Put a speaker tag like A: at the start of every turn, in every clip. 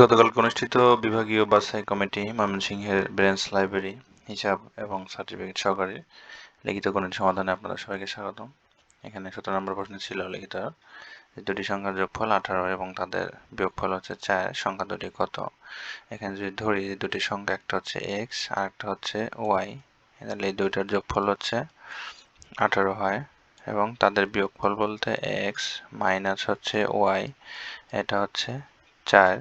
A: গতকাল অনুষ্ঠিত বিভাগীয় বাছাই কমিটি ময়মনসিংহের ব্রেঞ্চ লাইব্রেরি হিসাব এবং সার্টিফিকেট সহকারে লিখিত গণিত সমাধানে আপনাদের সবাইকে স্বাগতম। এখানে সতেরো নম্বর প্রশ্ন ছিল লিখিত। দুটি সংখ্যার যোগফল আঠারো এবং তাদের বিয়োগফল হচ্ছে চার। সংখ্যা দুটি কত? এখানে যদি ধরি দুটি সংখ্যা, একটা হচ্ছে এক্স আর একটা হচ্ছে ওয়াই তাহলে এই দুইটার যোগফল হচ্ছে আঠারো হয় এবং তাদের বিয়োগফল বলতে এক্স মাইনাস হচ্ছে ওয়াই এটা হচ্ছে চার,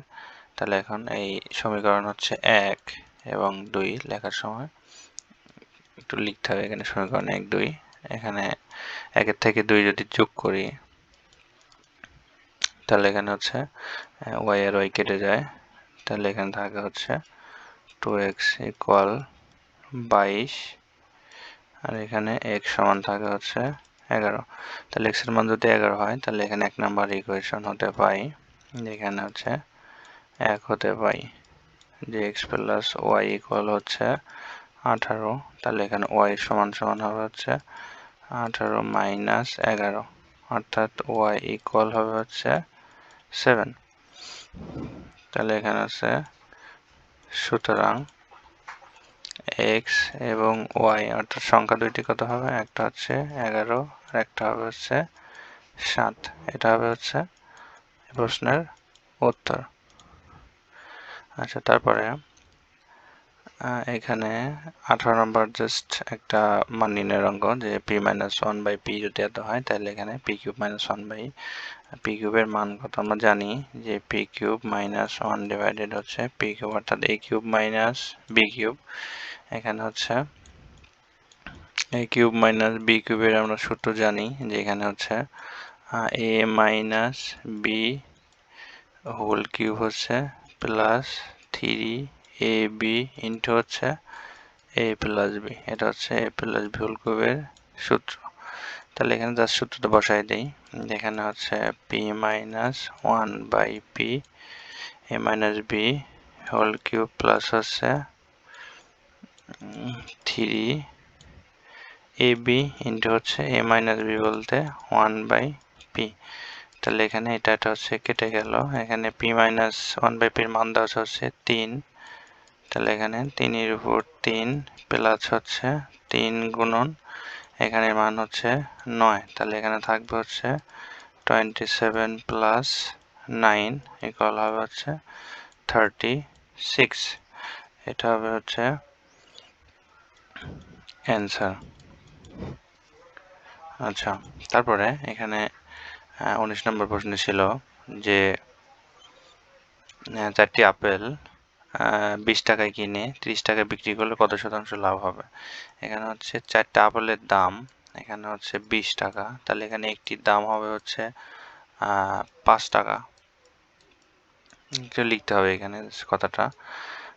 A: তাহলে এখন এই সমীকরণ হচ্ছে এক এবং দুই লেখার সময়। একটু লিখতে হবে এখানে সমীকরণ এক, দুই। এখানে একের থেকে দুই যদি যোগ করি, তাহলে এখানে হচ্ছে ওয়াই আর ওয়াই কেটে যায়। তাহলে এখানে থাকে হচ্ছে টু এক্স ইকুয়াল বাইশ। আর এখানে এক্স সমান থাকে হচ্ছে এগারো। তাহলে এক্সের মান যদি এগারো হয়, তাহলে এখানে এক নাম্বার ইকুয়েশন হতে পাই এখানে হচ্ছে এক হতে পাই। যে এক্স প্লাস ওয়াই ইকুয়াল হচ্ছে আঠারো, তাহলে এখানে ওয়াই সমান সমান হবে হচ্ছে আঠারো মাইনাস এগারো, অর্থাৎ ওয়াই ইকুয়াল হবে হচ্ছে সেভেন তাহলে এখানে আছে সুতরাং এক্স এবং ওয়াই অর্থাৎ সংখ্যা দুইটি কত হবে? একটা হচ্ছে এগারো আর একটা হবে হচ্ছে সাত। এটা হবে হচ্ছে প্রশ্নের উত্তর। আচ্ছা তারপরে এখানে আঠারো নম্বর জাস্ট একটা মান নির্ণয়ের অঙ্ক যে P minus one by P যদি এত হয়, তাহলে এখানে P cube minus one by P কিউবের মান কত? আমরা জানি যে P cube minus one divided হচ্ছে পি কিউব অর্থাৎ A cube minus B cube এখানে হচ্ছে এ কিউব মাইনাস বি কিউবের আমরা সূত্র জানি যে এখানে হচ্ছে A minus B whole cube হচ্ছে plus three A B into হচ্ছে এ প্লাস বি। এটা হচ্ছে এ প্লাস বি হোল কিউবের সূত্র। তাহলে এখানে যার সূত্রটা বসাই দিই। এখানে হচ্ছে P minus one by P A minus B whole cube plus হচ্ছে থ্রি এ বি ইন্টু হচ্ছে এ মাইনাস বি বলতে ওয়ান বাই পি তাহলে এখানে এটা এটা হচ্ছে কেটে গেল। এখানে পি মাইনাস ওয়ান বাই পির মান দেওয়া হচ্ছে তিন। তাহলে এখানে তিনের উপর তিন প্লাস হচ্ছে তিন গুণন, এখানে মান হচ্ছে নয়। তাহলে এখানে থাকবে হচ্ছে twenty seven plus nine equal হবে হচ্ছে থার্টি সিক্স এটা হবে হচ্ছে অ্যান্সার আচ্ছা তারপরে এখানে উনিশ নম্বর প্রশ্ন ছিল যে চারটি আপেল বিশ টাকায় কিনে ত্রিশ টাকায় বিক্রি করলে কত শতাংশ লাভ হবে? এখানে হচ্ছে চারটা আপেলের দাম, এখানে হচ্ছে বিশ টাকা। তাহলে এখানে একটির দাম হবে হচ্ছে পাঁচ টাকা। লিখতে হবে এখানে কথাটা।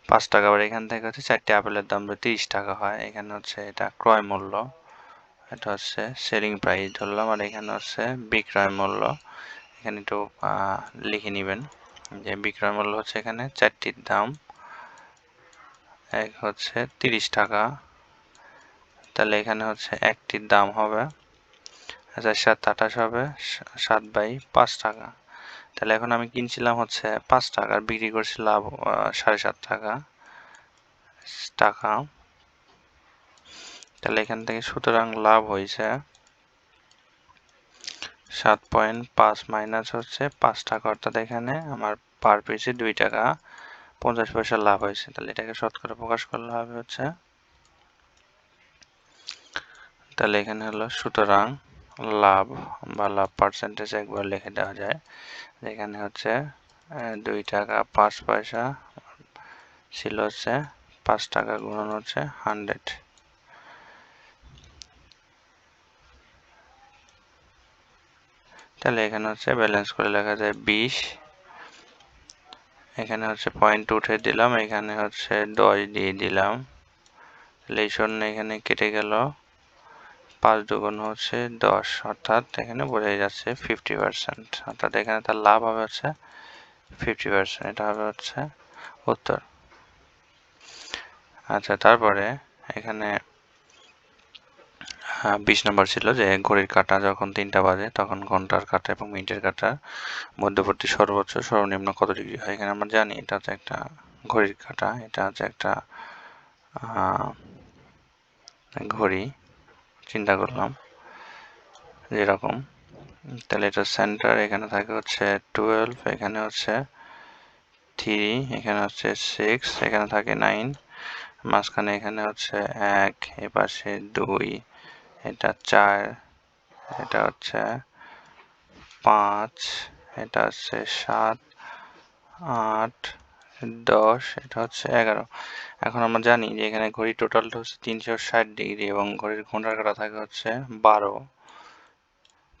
A: পাঁচ টাকা। আবার এখান থেকে হচ্ছে চারটি আপেলের দাম তিরিশ টাকা হয়। এখানে হচ্ছে এটা ক্রয় মূল্য। এটা হচ্ছে সেলিং প্রাইস ধরলাম আর এখানে হচ্ছে বিক্রয় মূল্য। এখানে একটু লিখে নেবেন যে বিক্রয় মূল্য হচ্ছে এখানে চারটির দাম। এক হচ্ছে তিরিশ টাকা। তাহলে এখানে হচ্ছে একটির দাম হবে আচ্ছা সাত আঠাশ হবে, সাত বাই পাঁচ টাকা। তাহলে এখন আমি কিনছিলাম হচ্ছে পাঁচ টাকা বিক্রি করছিলাম সাড়ে সাত টাকা। টাকা। তাহলে এখান থেকে সুতরাং লাভ হয়েছে সাত পয়েন্ট পাঁচ মাইনাস হচ্ছে পাঁচ টাকা। অর্থাৎ এখানে আমার পার পিসে দুই টাকা পঞ্চাশ পয়সা লাভ হয়েছে। তাহলে এটাকে শতকরা প্রকাশ করলে হবে হচ্ছে, তাহলে এখানে হলো সুতরাং লাভ বা লাভ পার্সেন্টেজ একবার লিখে দেওয়া যায়। যেখানে হচ্ছে দুই টাকা পাঁচ পয়সা ছিল হচ্ছে পাঁচ টাকা গুণন হচ্ছে হান্ড্রেড তাহলে এখানে হচ্ছে ব্যালেন্স করে লেখা যায় বিশ। এখানে হচ্ছে পয়েন্ট উঠে দিলাম, এখানে হচ্ছে দশ দিয়ে দিলাম। তাহলে এই শূন্য এখানে কেটে গেল। পাঁচ দুগুণ হচ্ছে দশ, অর্থাৎ এখানে বোঝাই যাচ্ছে ফিফটি পার্সেন্ট অর্থাৎ এখানে তার লাভ হবে হচ্ছে ফিফটি পার্সেন্ট এটা হবে হচ্ছে উত্তর। আচ্ছা তারপরে এখানে বিশ নম্বর ছিল যে ঘড়ির কাঁটা যখন তিনটা বাজে তখন ঘণ্টার কাঁটা এবং মিনিটের কাঁটা মধ্যবর্তী সর্বোচ্চ সর্বনিম্ন কত ডিগ্রি হয়? এখানে আমরা জানি এটা হচ্ছে একটা ঘড়ির কাঁটা, এটা হচ্ছে একটা ঘড়ি, চিন্তা করলাম যেরকম। তাহলে এটা সেন্টার এখানে থাকে হচ্ছে টুয়েলভ এখানে হচ্ছে থ্রি এখানে হচ্ছে সিক্স এখানে থাকে নাইন মাঝখানে এখানে হচ্ছে এক, এপাশে দুই এটা চার, এটা হচ্ছে পাঁচ, এটা হচ্ছে সাত, আট, দশ, এটা হচ্ছে এগারো। এখন আমরা জানি যে এখানে ঘড়ির টোটালটা হচ্ছে তিনশো ষাট ডিগ্রি এবং ঘড়ির ঘণ্টার কাটা থাকে হচ্ছে বারো।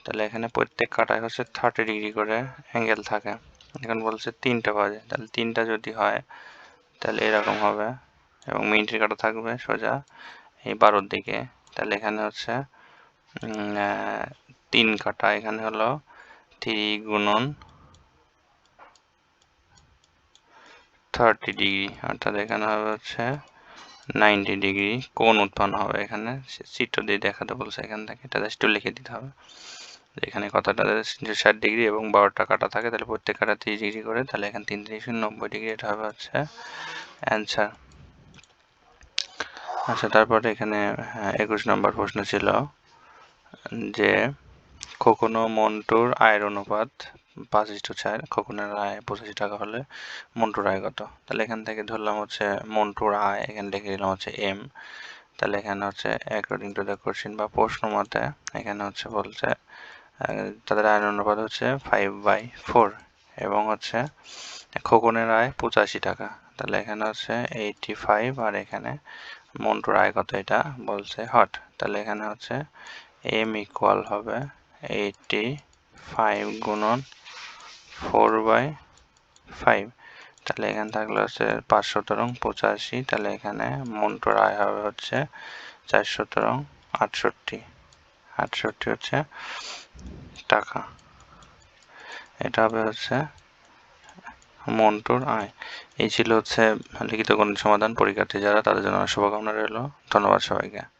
A: তাহলে এখানে প্রত্যেক কাটায় হচ্ছে থার্টি ডিগ্রি করে অ্যাঙ্গেল থাকে। এখন বলছে তিনটা বাজে। তাহলে তিনটা যদি হয়, তাহলে এরকম হবে এবং মিনিটের কাটা থাকবে সোজা এই বারোর দিকে। তাহলে এখানে হচ্ছে তিন কাটা। এখানে হলো থ্রি গুণন থার্টি ডিগ্রি অর্থাৎ এখানে হবে হচ্ছে নাইনটি ডিগ্রি কোন উৎপন্ন হবে এখানে? চিত্র দিয়ে দেখাতে বলছে এখান থেকে। এটা জাস্ট লিখে দিতে হবে। এখানে কথাটা ষাট ডিগ্রি এবং বারোটা কাটা থাকে, তাহলে প্রত্যেক কাটা তিরিশ ডিগ্রি করে, তাহলে এখানে তিন তিরিশ, নব্বই ডিগ্রি এটা হবে হচ্ছে অ্যান্সার আচ্ছা তারপরে এখানে হ্যাঁ, একুশ নম্বর প্রশ্ন ছিল যে খোকনো মন্টুর আয়ের অনুপাত পাঁচ ইস্টু চার খোকনের আয় পঁচাশি টাকা হলে মন্টুর আয় কত? তাহলে এখান থেকে ধরলাম হচ্ছে মন্টুর আয় এখানে লিখে দিলাম হচ্ছে এম। তাহলে এখানে হচ্ছে অ্যাকর্ডিং টু দ্য কোশ্চিন বা প্রশ্ন মতে এখানে হচ্ছে বলছে তাদের আয়ের অনুপাত হচ্ছে ফাইভ বাই ফোর এবং হচ্ছে খোকনের আয় পঁচাশি টাকা। তাহলে এখানে হচ্ছে এইটি ফাইভ আর এখানে মন্টুর আয় কত এটা? বলছে, হট। তাহলে এখানে হচ্ছে এম ইকুয়াল হবে এইটি ফাইভ গুণন ফোর বাই ফাইভ তাহলে এখানে থাকলে হচ্ছে পাঁচশো তরং পঁচাশি। তাহলে এখানে মন্টুর আয় হবে হচ্ছে চারশো তরং আটষট্টি। আটষট্টি হচ্ছে টাকা। এটা হবে হচ্ছে মন্টুর আয়। এই ছিল হচ্ছে লিখিত গণিত সমাধান পরীক্ষার্থী যারা, তাদের জন্য শুভকামনা রইল। ধন্যবাদ সবাইকে।